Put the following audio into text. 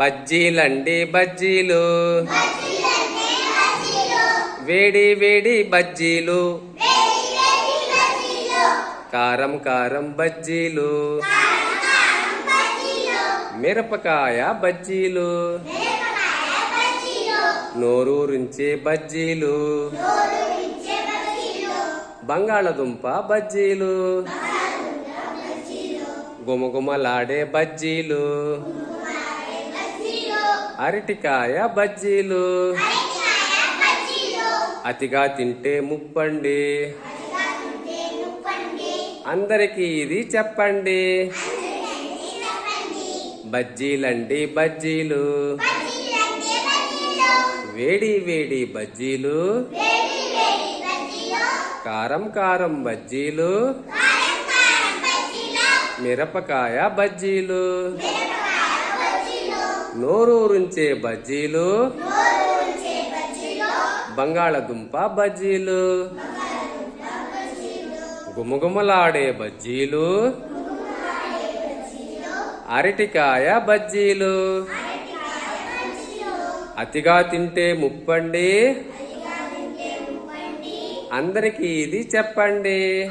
బజ్జీలండి బజ్జీలు. వేడి వేడి బజ్జీలు. కారం కారం బజ్జీలు. మిరపకాయ బజ్జీలు. నోరూరించే బజ్జీలు. బంగాళదుంప బజ్జీలు. గుమగుమలాడే బజ్జీలు. అరటికాయ బజ్జీలు. అతిగా తింటే ముప్పండి. అందరికీ ఇది చెప్పండి. బజ్జీలండి బజ్జీలు. వేడి వేడి బజ్జీలు. కారం కారం బజ్జీలు. మిరపకాయ బజ్జీలు. నోరూరించే బజ్జీలు. బంగాళదుంప బజ్జీలు. గుమగుమలాడే బజ్జీలు. అరటికాయ బజ్జీలు. అతిగా తింటే ముప్పండి. అందరికీ ఇది చెప్పండి.